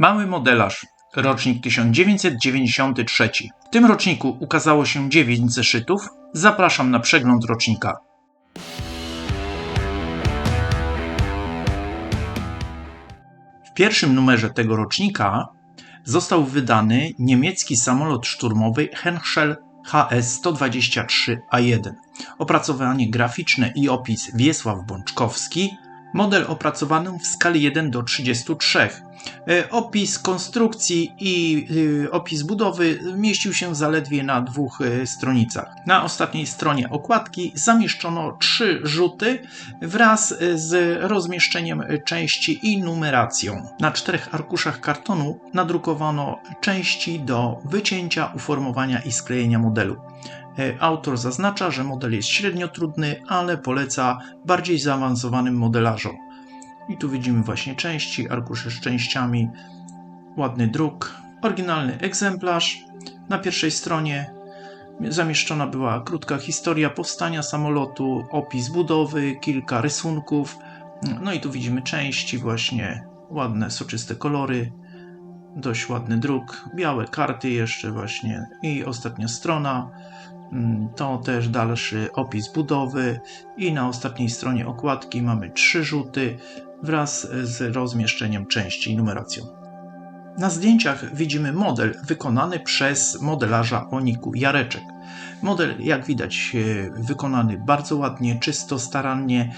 Mały modelarz, rocznik 1993. W tym roczniku ukazało się 9 zeszytów. Zapraszam na przegląd rocznika. W pierwszym numerze tego rocznika został wydany niemiecki samolot szturmowy Henschel HS-123A1. Opracowanie graficzne i opis Wiesław Bączkowski. Model opracowany w skali 1 do 33. E, Opis konstrukcji i e, opis budowy mieścił się zaledwie na dwóch e, stronicach. Na ostatniej stronie okładki zamieszczono trzy rzuty wraz z rozmieszczeniem części i numeracją. Na czterech arkuszach kartonu nadrukowano części do wycięcia, uformowania i sklejenia modelu. Autor zaznacza, że model jest średnio trudny, ale poleca bardziej zaawansowanym modelarzom. I tu widzimy właśnie części, arkusze z częściami, ładny druk, oryginalny egzemplarz. Na pierwszej stronie zamieszczona była krótka historia powstania samolotu, opis budowy, kilka rysunków. No i tu widzimy części, właśnie ładne, soczyste kolory, dość ładny druk, białe karty jeszcze właśnie i ostatnia strona. To też dalszy opis budowy i na ostatniej stronie okładki mamy trzy rzuty wraz z rozmieszczeniem części i numeracją. Na zdjęciach widzimy model wykonany przez modelarza Oniku Jareczek. Model, jak widać, wykonany bardzo ładnie, czysto, starannie,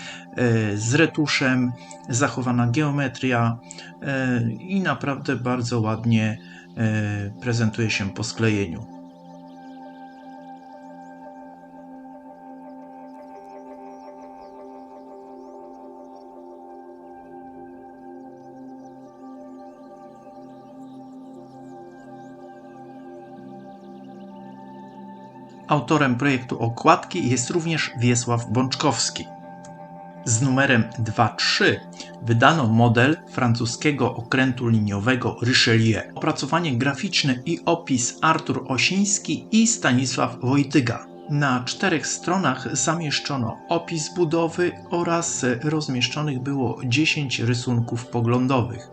z retuszem, zachowana geometria i naprawdę bardzo ładnie prezentuje się po sklejeniu. Autorem projektu okładki jest również Wiesław Bączkowski. Z numerem 2.3 wydano model francuskiego okrętu liniowego Richelieu. Opracowanie graficzne i opis Artur Osiński i Stanisław Wojtyga. Na czterech stronach zamieszczono opis budowy oraz rozmieszczonych było 10 rysunków poglądowych.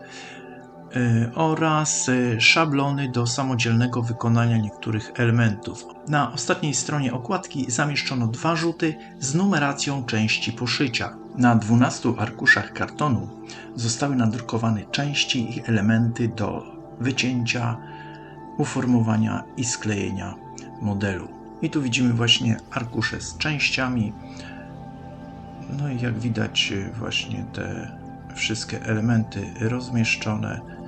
Y, oraz y, szablony do samodzielnego wykonania niektórych elementów. Na ostatniej stronie okładki zamieszczono dwa rzuty z numeracją części poszycia. Na 12 arkuszach kartonu zostały nadrukowane części i elementy do wycięcia, uformowania i sklejenia modelu. I tu widzimy właśnie arkusze z częściami. No i jak widać właśnie te wszystkie elementy rozmieszczone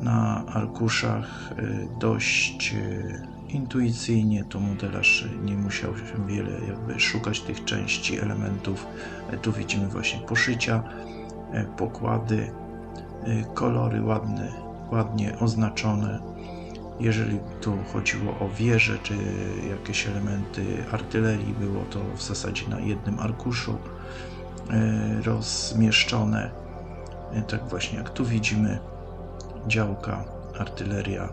na arkuszach y, dość y, intuicyjnie, to modelarz nie musiał wiele jakby szukać tych części, elementów. Tu widzimy właśnie poszycia, e, pokłady, kolory ładne, ładnie oznaczone. Jeżeli tu chodziło o wieże czy jakieś elementy artylerii, było to w zasadzie na jednym arkuszu rozmieszczone. Tak właśnie jak tu widzimy, działka, artyleria.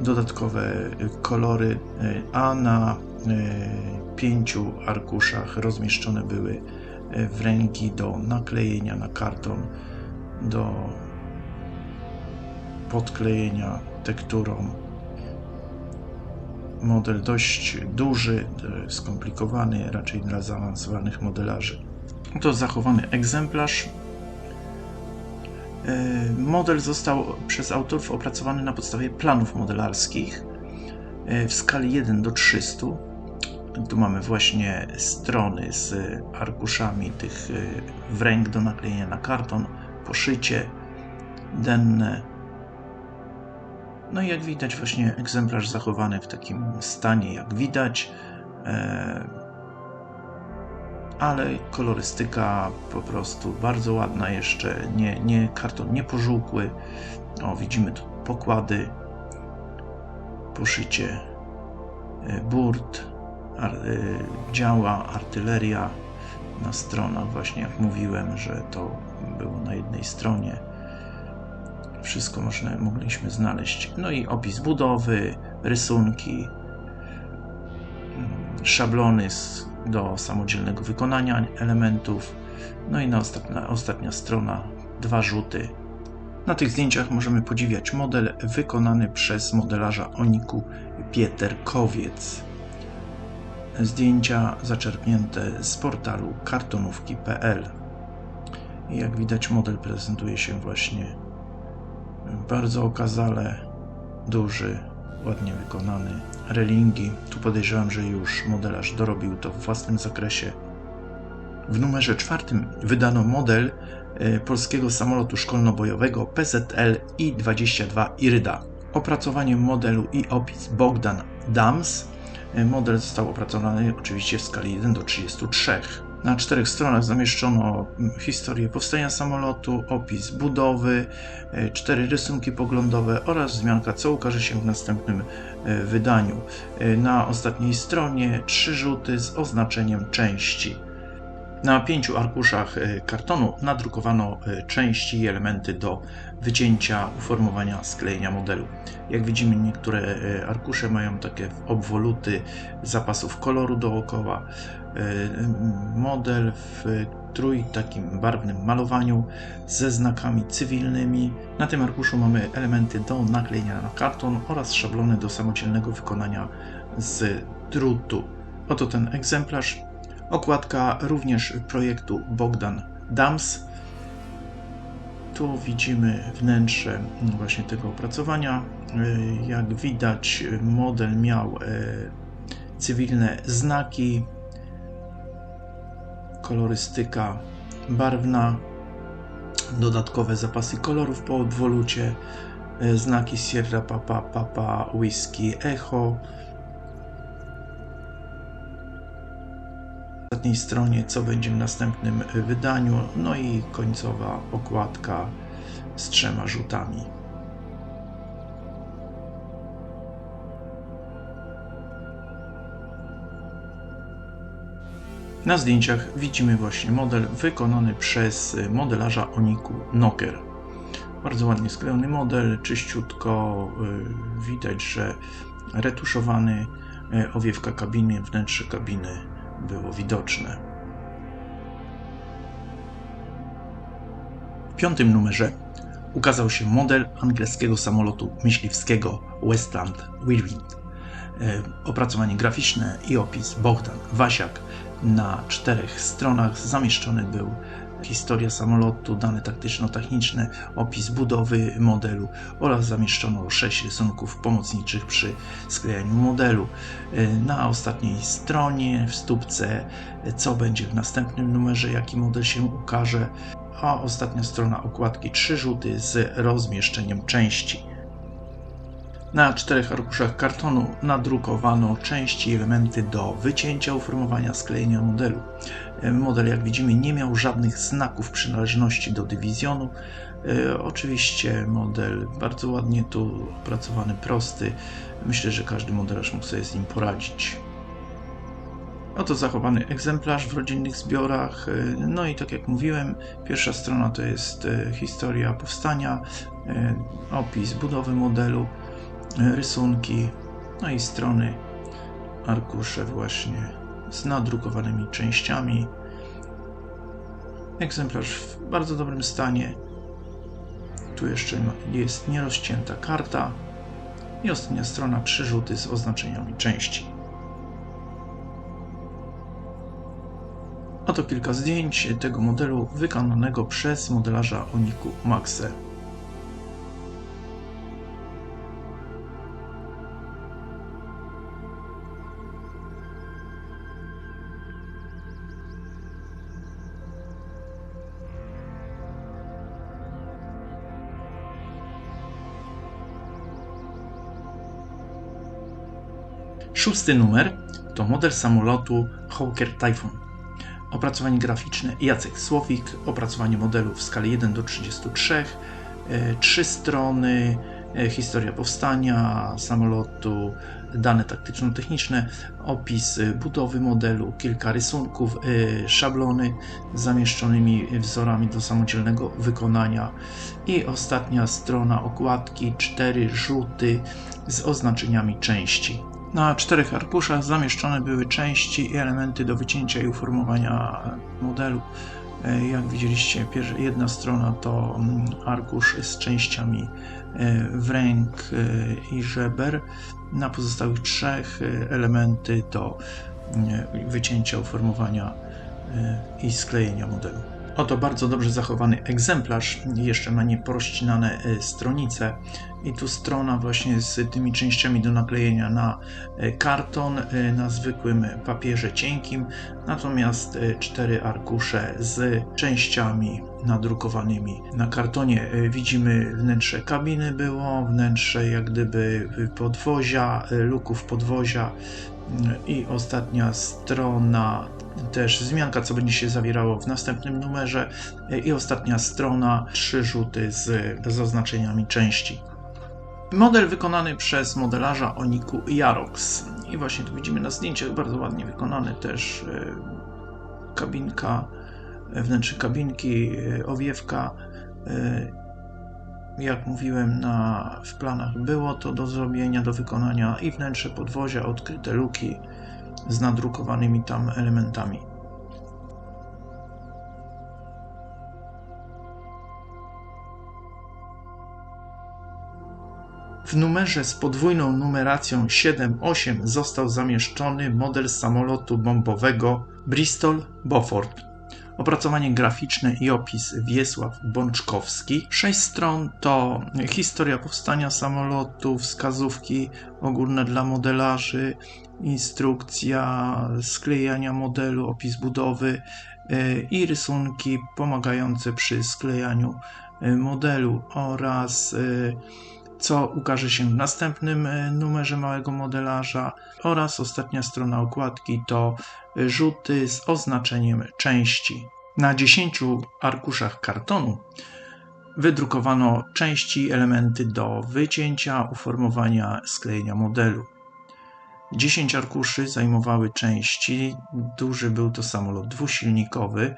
Dodatkowe kolory, a na e, pięciu arkuszach rozmieszczone były wręki do naklejenia na karton, do podklejenia tekturą. Model dość duży, skomplikowany, raczej dla zaawansowanych modelarzy. To zachowany egzemplarz. E, model został przez autorów opracowany na podstawie planów modelarskich e, w skali 1 do 300. Tu mamy właśnie strony z arkuszami tych e, wręk do naklejenia na karton, poszycie denne. No i jak widać, właśnie egzemplarz zachowany w takim stanie, jak widać ale kolorystyka po prostu bardzo ładna jeszcze, nie, nie karton nie pożółkły. O, widzimy tu pokłady, poszycie, e, burt, ar, e, działa, artyleria na stronach, właśnie jak mówiłem, że to było na jednej stronie. Wszystko można, mogliśmy znaleźć. No i opis budowy, rysunki, mm, szablony z do samodzielnego wykonania elementów. No i na ostatnia, ostatnia strona dwa rzuty. Na tych zdjęciach możemy podziwiać model wykonany przez modelarza Oniku Pieterkowiec. Zdjęcia zaczerpnięte z portalu kartonówki.pl. Jak widać, model prezentuje się właśnie bardzo okazale, duży, ładnie wykonany. Relingi, tu podejrzewam, że już modelarz dorobił to w własnym zakresie. W numerze czwartym wydano model e, polskiego samolotu szkolno-bojowego PZL I-22 Iryda. Opracowanie modelu i opis Bogdan Dams. E, Model został opracowany oczywiście w skali 1 do 33. Na czterech stronach zamieszczono historię powstania samolotu, opis budowy, e, cztery rysunki poglądowe oraz wzmianka, co ukaże się w następnym e, wydaniu. E, Na ostatniej stronie trzy rzuty z oznaczeniem części. Na pięciu arkuszach e, kartonu nadrukowano e, części i elementy do wycięcia, uformowania, sklejenia modelu. Jak widzimy, niektóre e, arkusze mają takie obwoluty zapasów koloru dookoła. Model w trój takim barwnym malowaniu ze znakami cywilnymi. Na tym arkuszu mamy elementy do naklejenia na karton oraz szablony do samodzielnego wykonania z drutu. Oto ten egzemplarz. Okładka również projektu Bogdan Dams. Tu widzimy wnętrze właśnie tego opracowania. E, Jak widać, model miał e, cywilne znaki, kolorystyka barwna, dodatkowe zapasy kolorów po obwolucie, e, znaki Sierra Papa, Papa, Whisky, Echo. Ostatniej stronie, co będzie w następnym wydaniu, no i końcowa okładka z trzema rzutami. Na zdjęciach widzimy właśnie model wykonany przez modelarza Oniku Noker. Bardzo ładnie sklejony model, czyściutko, y, widać, że retuszowany, owiewka kabiny, wnętrze kabiny było widoczne. W piątym numerze ukazał się model angielskiego samolotu myśliwskiego Westland Whirlwind. E, Opracowanie graficzne i opis Bogdan Wasiak. Na czterech stronach zamieszczony był historia samolotu, dane taktyczno-techniczne, opis budowy modelu oraz zamieszczono sześć rysunków pomocniczych przy sklejaniu modelu. E, Na ostatniej stronie w stópce e, co będzie w następnym numerze, jaki model się ukaże, a ostatnia strona okładki trzy rzuty z rozmieszczeniem części. Na czterech arkuszach kartonu nadrukowano części i elementy do wycięcia, uformowania, sklejenia modelu. Model, jak widzimy, nie miał żadnych znaków przynależności do dywizjonu. E, Oczywiście model bardzo ładnie tu opracowany, prosty. Myślę, że każdy modelarz mógł sobie z nim poradzić. Oto zachowany egzemplarz w rodzinnych zbiorach. E, No i tak jak mówiłem, pierwsza strona to jest e, historia powstania, opis budowy modelu, rysunki, no i strony, arkusze właśnie z nadrukowanymi częściami. Egzemplarz w bardzo dobrym stanie. Tu jeszcze jest nierozcięta karta i ostatnia strona, trzy rzuty z oznaczeniami części. Oto kilka zdjęć tego modelu wykonanego przez modelarza Oniku Maxe. Szósty numer to model samolotu Hawker Typhoon. Opracowanie graficzne Jacek Słowik, opracowanie modelu w skali 1 do 33, e, trzy strony, e, historia powstania samolotu, dane taktyczno-techniczne, opis e, budowy modelu, kilka rysunków, e, szablony z zamieszczonymi wzorami do samodzielnego wykonania i ostatnia strona okładki, cztery rzuty z oznaczeniami części. Na czterech arkuszach zamieszczone były części i elementy do wycięcia i uformowania modelu. E, Jak widzieliście, jedna strona to mm, arkusz z częściami e, wręk e, i żeber. Na pozostałych trzech elementy to e, wycięcia, uformowania i sklejenia modelu. Oto bardzo dobrze zachowany egzemplarz, jeszcze ma nieporozcinane e, stronice. I tu strona właśnie z tymi częściami do naklejenia na e, karton e, na zwykłym papierze cienkim, natomiast cztery arkusze z częściami nadrukowanymi na kartonie. Widzimy wnętrze kabiny było, wnętrze jak gdyby podwozia, luków podwozia. I ostatnia strona też wzmianka, co będzie się zawierało w następnym numerze e, i ostatnia strona, trzy rzuty z zaznaczeniami części. Model wykonany przez modelarza Oniku Jarox. I właśnie tu widzimy na zdjęciach bardzo ładnie wykonany też e, kabinka, wnętrze kabinki, e, owiewka. Jak mówiłem, na, w planach było to do zrobienia, do wykonania i wnętrze podwozia, odkryte luki z nadrukowanymi tam elementami. W numerze z podwójną numeracją 7-8 został zamieszczony model samolotu bombowego Bristol Beaufort. Opracowanie graficzne i opis Wiesław Bączkowski. Sześć stron to historia powstania samolotu, wskazówki ogólne dla modelarzy, instrukcja sklejania modelu, opis budowy y, i rysunki pomagające przy sklejaniu y, modelu oraz y, co ukaże się w następnym numerze małego modelarza oraz ostatnia strona okładki to rzuty z oznaczeniem części. Na 10 arkuszach kartonu wydrukowano części, elementy do wycięcia, uformowania, sklejenia modelu. 10 arkuszy zajmowały części. Duży był to samolot dwusilnikowy.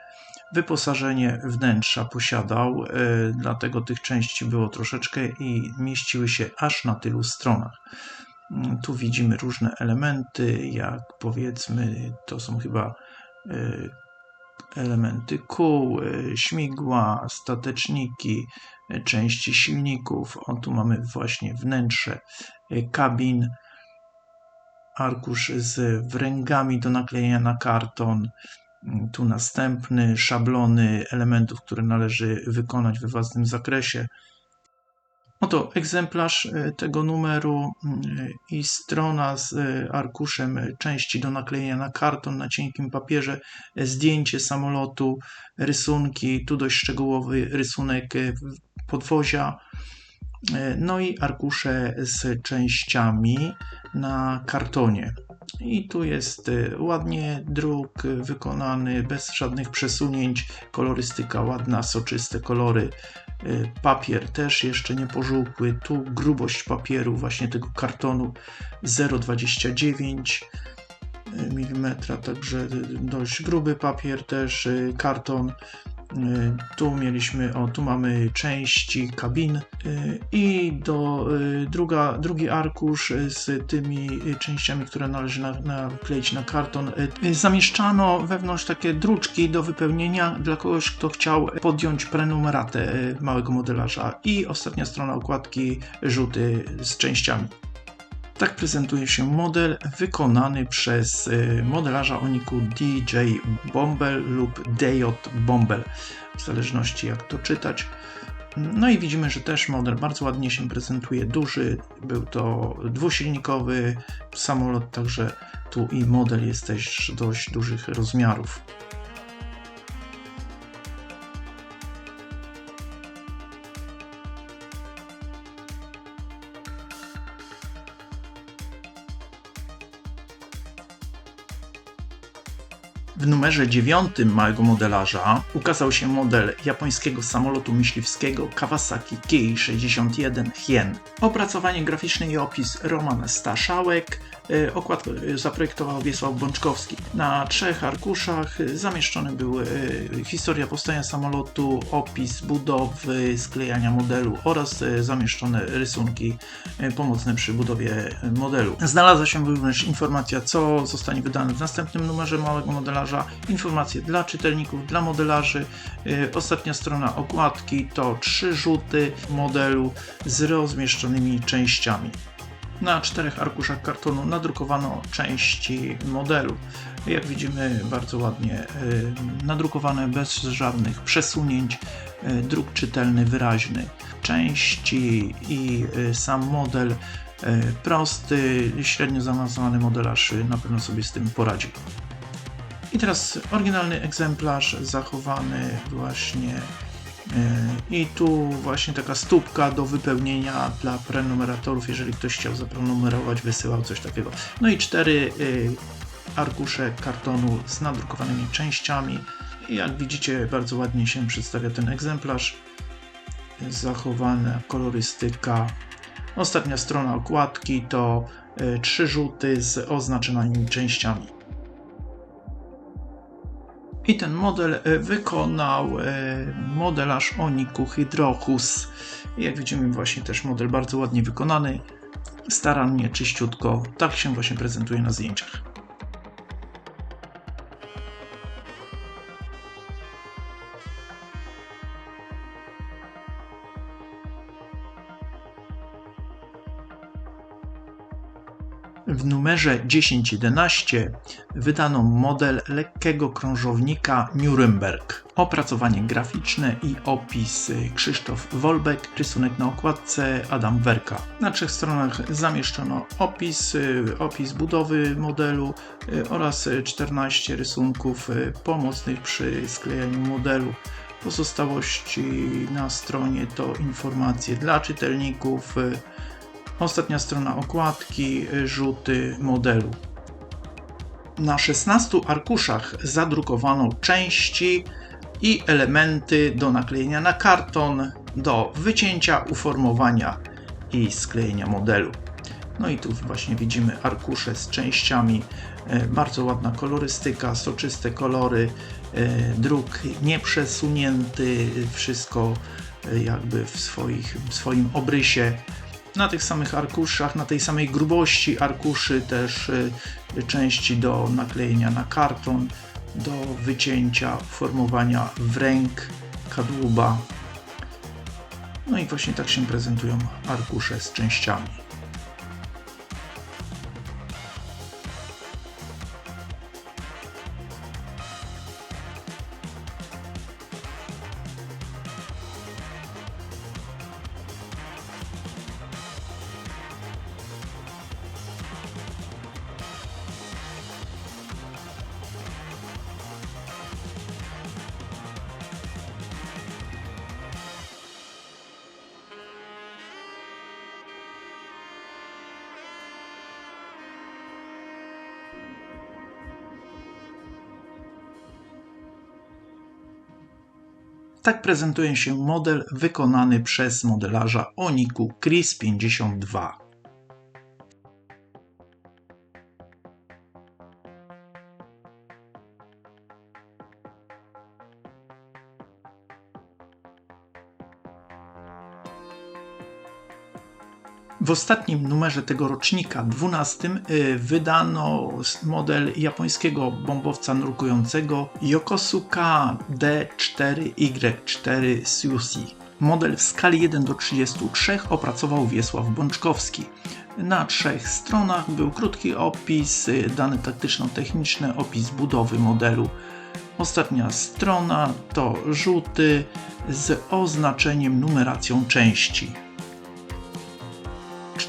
Wyposażenie wnętrza posiadał, e, dlatego tych części było troszeczkę i mieściły się aż na tylu stronach. Mm, Tu widzimy różne elementy, jak powiedzmy, to są chyba e, elementy kół, e, śmigła, stateczniki, części silników. O, tu mamy właśnie wnętrze kabin, arkusz z wręgami do naklejenia na karton. Mm, Tu następny, szablony elementów, które należy wykonać we własnym zakresie. Oto egzemplarz e, tego numeru mm, i strona z e, arkuszem części do naklejenia na karton na cienkim papierze, zdjęcie samolotu, rysunki, tu dość szczegółowy rysunek e, podwozia, no i arkusze z częściami na kartonie. I tu jest e, ładnie druk e, wykonany, bez żadnych przesunięć, kolorystyka ładna, soczyste kolory. E, Papier też jeszcze nie pożółkły. Tu grubość papieru, właśnie tego kartonu 0,29 mm, także dość gruby papier też, e, karton. E, Tu mieliśmy, o tu mamy części kabin e, i do e, druga, drugi arkusz z tymi częściami, które należy na- nakleić na karton. Zamieszczano wewnątrz takie druczki do wypełnienia dla kogoś, kto chciał podjąć prenumeratę małego modelarza i ostatnia strona okładki rzuty z częściami. Tak prezentuje się model wykonany przez y, modelarza Oniku DJ Bombel lub DJ Bombel, w zależności jak to czytać. No i widzimy, że też model bardzo ładnie się prezentuje, duży, był to dwusilnikowy samolot, także tu i model jest też dość dużych rozmiarów. W numerze dziewiątym małego modelarza ukazał się model japońskiego samolotu myśliwskiego Kawasaki Ki-61 Hien. Opracowanie graficzne i opis Roman Staszałek. E, Okładkę e, zaprojektował Wiesław Bączkowski. Na trzech arkuszach zamieszczony był e, historia powstania samolotu, opis budowy, sklejania modelu oraz zamieszczone rysunki pomocne przy budowie modelu. Znalazła się również informacja, co zostanie wydane w następnym numerze małego modelarza informacje dla czytelników, dla modelarzy. Ostatnia strona okładki to trzy rzuty modelu z rozmieszczonymi częściami. Na czterech arkuszach kartonu nadrukowano części modelu. Jak widzimy, bardzo ładnie y, nadrukowane bez żadnych przesunięć, y, druk czytelny, wyraźny. Części i y, sam model prosty, średnio zaawansowany modelarz na pewno sobie z tym poradzi. I teraz oryginalny egzemplarz zachowany właśnie i tu właśnie taka stópka do wypełnienia dla prenumeratorów, jeżeli ktoś chciał zaprenumerować, wysyłał coś takiego. No i cztery arkusze kartonu z nadrukowanymi częściami. Jak widzicie, bardzo ładnie się przedstawia ten egzemplarz. Zachowana kolorystyka. Ostatnia strona okładki to y, trzy rzuty z oznaczonymi częściami. I ten model e, wykonał e, modelarz Oniku Hydrochus. Jak widzimy, właśnie też model bardzo ładnie wykonany, starannie, czyściutko. Tak się właśnie prezentuje na zdjęciach. W numerze 1011 wydano model lekkiego krążownika Nuremberg. Opracowanie graficzne i opis Krzysztof Wolbeck, rysunek na okładce Adam Werka. Na trzech stronach zamieszczono opis, opis budowy modelu oraz 14 rysunków pomocnych przy sklejaniu modelu. Pozostałości na stronie to informacje dla czytelników, Ostatnia strona okładki, rzuty modelu. Na 16 arkuszach zadrukowano części i elementy do naklejenia na karton, do wycięcia, uformowania i sklejenia modelu. No i tu właśnie widzimy arkusze z częściami, e, bardzo ładna kolorystyka, soczyste kolory, e, druk nieprzesunięty, wszystko e, jakby w, swoich, w swoim obrysie na tych samych arkuszach, na tej samej grubości arkuszy też y, części do naklejenia na karton, do wycięcia, formowania w ręk, kadłuba. No i właśnie tak się prezentują arkusze z częściami. Tak prezentuje się model wykonany przez modelarza Oniku Chris 52. W ostatnim numerze tego rocznika, 12, y, wydano model japońskiego bombowca nurkującego Yokosuka D4Y4 Susi. Model w skali 1 do 33 opracował Wiesław Bączkowski. Na trzech stronach był krótki opis, y, dane taktyczno-techniczne, opis budowy modelu. Ostatnia strona to rzuty z oznaczeniem numeracją części.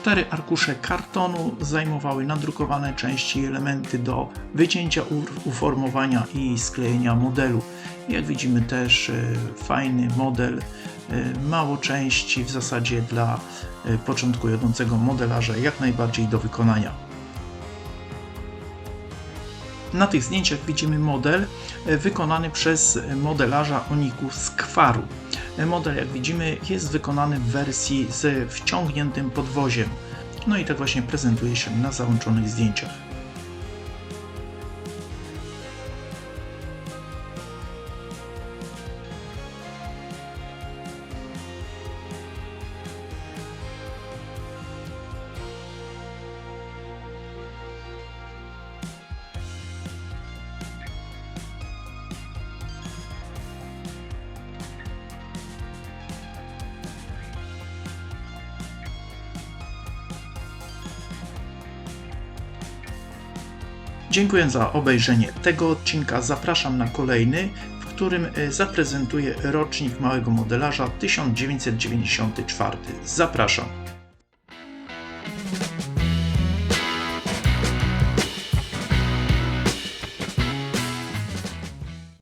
Cztery arkusze kartonu zajmowały nadrukowane części i elementy do wycięcia, uformowania i sklejenia modelu. Jak widzimy też e, fajny model, e, mało części w zasadzie dla e, początkującego modelarza jak najbardziej do wykonania. Na tych zdjęciach widzimy model wykonany przez modelarza Oniku Skwaru. Model, jak widzimy, jest wykonany w wersji z wciągniętym podwoziem. No i tak właśnie prezentuje się na załączonych zdjęciach. Dziękuję za obejrzenie tego odcinka. Zapraszam na kolejny, w którym e, zaprezentuję rocznik małego modelarza 1994. Zapraszam.